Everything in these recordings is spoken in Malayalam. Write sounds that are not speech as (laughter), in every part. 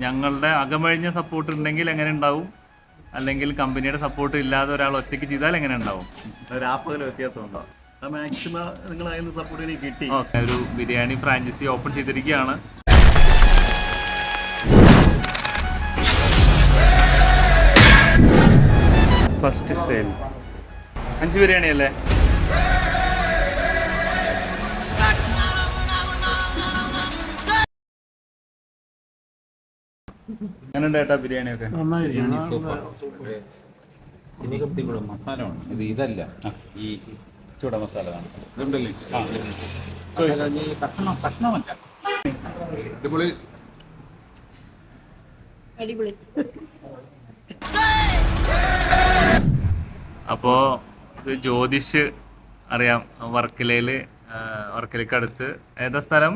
ഞങ്ങളുടെ അകമഴിഞ്ഞ സപ്പോർട്ട് ഉണ്ടെങ്കിൽ എങ്ങനെ ഉണ്ടാവും? അല്ലെങ്കിൽ കമ്പനിയുടെ സപ്പോർട്ട് ഇല്ലാതെ ഒരാൾ ഒറ്റയ്ക്ക് ചെയ്താൽ എങ്ങനെ ഉണ്ടാവും? വ്യത്യാസമുണ്ടോ അത് മാക്സിമം നിങ്ങൾ അതിന് സപ്പോർട്ട് കിട്ടി. ഓക്കെ ഒരു ബിരിയാണി ഫ്രാഞ്ചൈസി ഓപ്പൺ ചെയ്തിരിക്കുകയാണ്. ഫസ്റ്റ് സെയിൽ അഞ്ച് ബിരിയാണി അല്ലേ എങ്ങനെയുണ്ട് ഏട്ടാ ബിരിയാണി ഒക്കെ ഇവിടെ ഇത് ഇതല്ല. ഈ ചൂട മസാല കാണാം ഇതുണ്ടല്ലേ? ആ. മസാല ഈ കഷ്ണം കഷ്ണമല്ല. അടിപൊളി. അടിപൊളി. അപ്പോൾ ജ്യോതിഷ് അറിയാം. വർക്കലയിൽ വർക്കലയ്ക്ക് അടുത്ത് ഏതാ സ്ഥലം?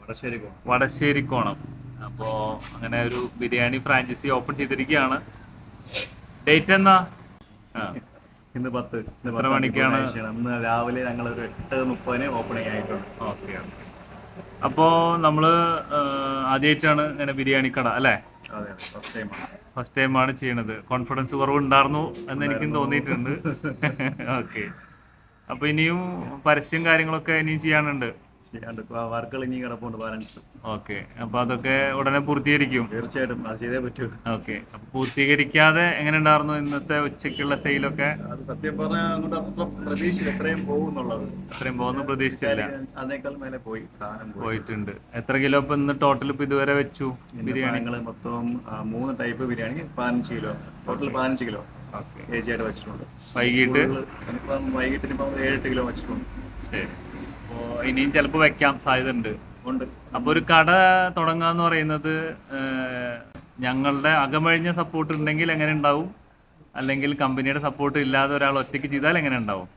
വടശ്ശേരി വടശ്ശേരിക്കോണം അപ്പോൾ അങ്ങനെ ഒരു ബിരിയാണി ഫ്രാഞ്ചൈസി ഓപ്പൺ ചെയ്തിരിക്കുകയാണ്. ഡേറ്റ് എന്നാ? ഇന്ന് പത്ത്. എത്ര മണിക്കാണ്? ഇന്ന് രാവിലെ ഞങ്ങൾ ഒരു എട്ട് മുപ്പതിന് ഓപ്പണിംഗ് ആയിട്ടുണ്ട്. ഓക്കെ അപ്പോൾ നമ്മൾ ആദ്യമായിട്ടാണ് ഇങ്ങനെ ബിരിയാണി കട അല്ലേ? ഫസ്റ്റ് ടൈമാണ് ചെയ്യണത്. കോൺഫിഡൻസ് കുറവുണ്ടായിരുന്നു എന്ന് എനിക്കും തോന്നിയിട്ടുണ്ട്. (laughs) ഓക്കെ. അപ്പൊ ഇനിയും പരസ്യം കാര്യങ്ങളൊക്കെ ഇനിയും ചെയ്യാനുണ്ട്. ചെയ്യാണ്ട്. വർക്കുകൾ ഇനി കിടപ്പുണ്ട് ബാലൻസ്. ഓക്കെ. അപ്പോൾ അതൊക്കെ ഉടനെ പൂർത്തീകരിക്കും. തീർച്ചയായിട്ടും. അത് ചെയ്തേ പറ്റൂ. ഓക്കെ. അപ്പോൾ പൂർത്തീകരിക്കാതെ എങ്ങനെ ഉണ്ടായിരുന്നു ഇന്നത്തെ ഉച്ചയ്ക്കുള്ള സെയിലൊക്കെ? അത് സത്യം പറഞ്ഞാൽ അങ്ങോട്ട് അത്ര പ്രതീക്ഷ എത്രയും പോകും എന്നുള്ളത് അത്രയും പോകുന്ന പ്രതീക്ഷിച്ചില്ല അതിനേക്കാൾ മേലെ പോയി. സാധനം പോയിട്ടുണ്ട്. എത്ര കിലോ ഇപ്പൊ ഇന്ന് ടോട്ടൽ ഇപ്പൊ ഇതുവരെ വെച്ചു? ബിരിയാണി? ഞങ്ങൾ മൊത്തം മൂന്ന് ടൈപ്പ് ബിരിയാണി പതിനഞ്ച് കിലോ. ടോട്ടൽ പതിനഞ്ച് കിലോ. ഏജിയായിട്ട് വെച്ചിട്ടുണ്ട്. വൈകിട്ട്? വൈകിട്ട് ഇപ്പം ഏഴെട്ട് കിലോ വെച്ചിട്ടുണ്ട്. ശരി. അപ്പോൾ ഇനിയും ചിലപ്പോൾ വെക്കാം സാധ്യത ഉണ്ട്. ഉണ്ട് അപ്പോൾ ഒരു കട തുടങ്ങാന്ന് പറയുന്നത് ഞങ്ങളുടെ അകമഴിഞ്ഞ സപ്പോർട്ട് ഉണ്ടെങ്കിൽ എങ്ങനെ ഉണ്ടാവും? അല്ലെങ്കിൽ കമ്പനിയുടെ സപ്പോർട്ട് ഇല്ലാതെ ഒരാൾ ഒറ്റയ്ക്ക് ചെയ്താൽ എങ്ങനെ ഉണ്ടാവും?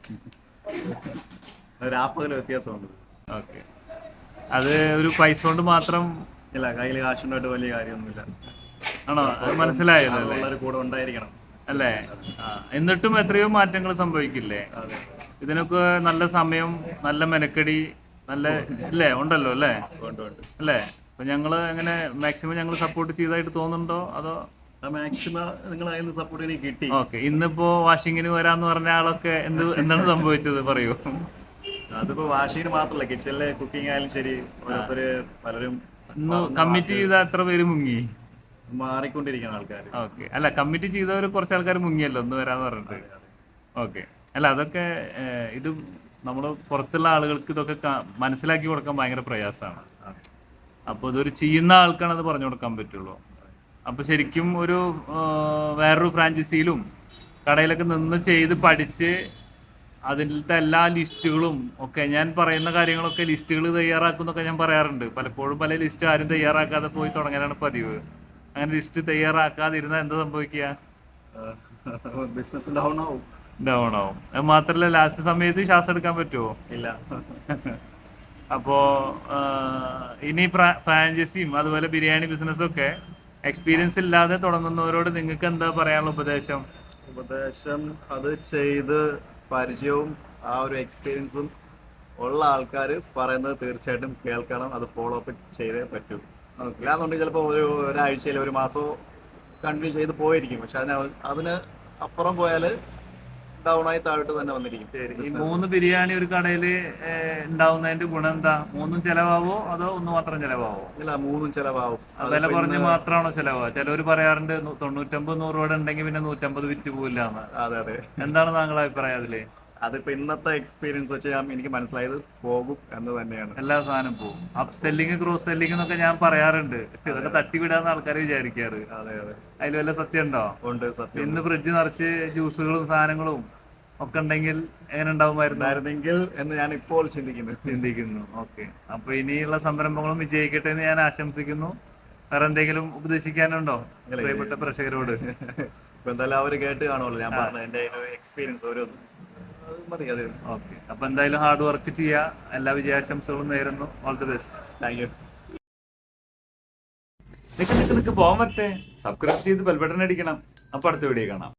രാപ്പകൽ വ്യത്യാസമുണ്ട്. ഓക്കെ. അത് ഒരു പൈസ കൊണ്ട് മാത്രം ഇല്ല കയ്യിൽ കാശുണ്ടായിട്ട് വലിയ കാര്യമൊന്നുമില്ല. ആണോ? അത് മനസ്സിലായല്ലോ കൂടെ ഉണ്ടായിരിക്കണം. അല്ലേ? എന്നിട്ടും എത്രയോ മാറ്റങ്ങൾ സംഭവിക്കില്ലേ? അതെ. ഇതിനൊക്കെ നല്ല സമയം നല്ല മെനക്കെടി നല്ല ഇല്ലേ ഉണ്ടല്ലോ അല്ലേ? അല്ലേ? അപ്പൊ ഞങ്ങൾ എങ്ങനെ മാക്സിമം ഞങ്ങൾ സപ്പോർട്ട് ചെയ്തായിട്ട് തോന്നുന്നുണ്ടോ? അതോ? മാക്സിമം നിങ്ങൾ അതിന് സപ്പോർട്ട് എനിക്ക് കിട്ടി. ഓക്കെ ഇന്നിപ്പോ വാഷിങ്ങിന് വരാന്ന് പറഞ്ഞ ആളൊക്കെ എന്ത് എന്താണ് സംഭവിച്ചത്? പറയൂ. അതിപ്പോ വാഷിങ്ങിന് മാത്രമല്ല കിച്ചണിലെ കുക്കിംഗ് ആയാലും ശരി ഓരോരുത്തര് പലരും ഇന്ന് കമ്മിറ്റ് ചെയ്ത എത്ര പേര് മുങ്ങി? മാറിക്കൊണ്ടിരിക്കുന്ന ആൾക്കാർ ഓക്കെ അല്ല കമ്മിറ്റ് ചെയ്തവര് കുറച്ച് ആൾക്കാർ മുങ്ങിയല്ലോ ഒന്ന് വരാന്ന് പറഞ്ഞിട്ട്. ഓക്കെ. അല്ല അതൊക്കെ ഇത് നമ്മൾ പുറത്തുള്ള ആളുകൾക്ക് ഇതൊക്കെ മനസ്സിലാക്കി കൊടുക്കാൻ ഭയങ്കര പ്രയാസമാണ്. അപ്പോൾ ഇതൊരു ചെയ്യുന്ന ആൾക്കാണ് അത് പറഞ്ഞു കൊടുക്കാൻ പറ്റുള്ളൂ. അപ്പോൾ ശരിക്കും ഒരു വേറൊരു ഫ്രാഞ്ചൈസിയിലും കടയിലൊക്കെ നിന്ന് ചെയ്ത് പഠിച്ച് അതിലത്തെ എല്ലാ ലിസ്റ്റുകളും ഒക്കെ ഞാൻ പറയുന്ന കാര്യങ്ങളൊക്കെ ലിസ്റ്റുകൾ തയ്യാറാക്കുന്നൊക്കെ ഞാൻ പറയാറുണ്ട്. പലപ്പോഴും പല ലിസ്റ്റ് ആരും തയ്യാറാക്കാതെ പോയി തുടങ്ങാനാണ് പതിവ്. അങ്ങനെ ലിസ്റ്റ് തയ്യാറാക്കാതിരുന്നാൽ എന്താ സംഭവിക്കുക? ബിസിനസ് ഡൗൺ ആവും. ഡൗൺ ആവും. അത് മാത്രല്ല ലാസ്റ്റ് സമയത്ത് ശ്വാസം എടുക്കാൻ പറ്റുമോ ഇല്ല. അപ്പോ ഇനി ഫ്രാഞ്ചൈസിയും അതുപോലെ ബിരിയാണി ബിസിനസ്സും ഒക്കെ എക്സ്പീരിയൻസ് ഇല്ലാതെ തുടങ്ങുന്നവരോട് നിങ്ങൾക്ക് എന്താ പറയാനുള്ള ഉപദേശം? ഉപദേശം അത് ചെയ്ത് പരിചയവും ആ ഒരു എക്സ്പീരിയൻസും ഉള്ള ആൾക്കാർ പറയുന്നത് തീർച്ചയായിട്ടും കേൾക്കണം അത് ഫോളോ അപ്പ് ചെയ്തേ പറ്റൂ. ഇല്ലാന്നുണ്ടെങ്കിൽ ചിലപ്പോൾ ഒരു ഒരാഴ്ചയിൽ ഒരു മാസമോ കണ്ടിന്യൂ ചെയ്ത് പോയിരിക്കും. പക്ഷെ അതിന് അതിന് അപ്പുറം പോയാൽ ഡൗൺ ആയി താഴോട്ട് തന്നെ വന്നിരിക്കും. ഈ മൂന്ന് ബിരിയാണി ഒരു കടയിൽ ഉണ്ടാവുന്നതിന്റെ ഗുണം എന്താ? മൂന്നും ചെലവാവോ അതോ ഒന്ന് മാത്രം ചെലവാവോ? ഇല്ല മൂന്നും ചെലവാവും. വില കുറഞ്ഞ് മാത്രമാണോ ചെലവാ? ചിലവർ പറയാറുണ്ട് തൊണ്ണൂറ്റമ്പത് നൂറ് രൂപ ഉണ്ടെങ്കിൽ പിന്നെ നൂറ്റമ്പത് വിറ്റ് പോവില്ല അതെ അതെ. എന്താണ് താങ്കളുടെ അഭിപ്രായം അതിൽ? അതിപ്പോ ഇന്നത്തെ എക്സ്പീരിയൻസ് വെച്ച് ഞാൻ എനിക്ക് മനസ്സിലായത് പോകും എന്ന് തന്നെയാണ്. എല്ലാ സാധനം പോകും. അപ്പ് സെല്ലിങ് ക്രോസ് സെല്ലിംഗ് എന്നൊക്കെ ഞാൻ പറയാറുണ്ട്. ഇതൊക്കെ തട്ടിവിടാന്ന് ആൾക്കാർ വിചാരിക്കാറ്. അതെ അതെ. അതിൽ വല്ല സത്യം ഉണ്ടോ? ഉണ്ട് സത്യം ഇന്ന് ഫ്രിഡ്ജ് നിറച്ച് ജ്യൂസുകളും സാധനങ്ങളും ഒക്കെ ഉണ്ടെങ്കിൽ എങ്ങനെ ഉണ്ടാവുമായിരുന്നായിരുന്നെങ്കിൽ എന്ന് ഞാൻ ഇപ്പോൾ ചിന്തിക്കുന്നു. ചിന്തിക്കുന്നു. ഓക്കെ. അപ്പൊ ഇനിയുള്ള സംരംഭങ്ങളും വിജയിക്കട്ടെ എന്ന് ഞാൻ ആശംസിക്കുന്നു. വേറെ എന്തെങ്കിലും ഉപദേശിക്കാനുണ്ടോ? പ്രിയപ്പെട്ട പ്രേക്ഷകരോട്. ഇപ്പൊ എന്തായാലും അവർ കേട്ട് കാണുമല്ലോ. ഞാൻ പറഞ്ഞ എന്റെ എക്സ്പീരിയൻസ് ഓരോന്നും. മതി അത് ഓക്കെ. അപ്പൊ എന്തായാലും ഹാർഡ് വർക്ക് ചെയ്യുക എല്ലാ വിജയാശംസകളും നേരുന്നു. All the best thank you നിക്ക് നിക്ക് നിക്ക് പോകാൻ പറ്റേ. സബ്സ്ക്രൈബ് ചെയ്ത് ബെൽബട്ടൺ അടിക്കണം. അപ്പൊ അടുത്ത വീഡിയോ കാണാം.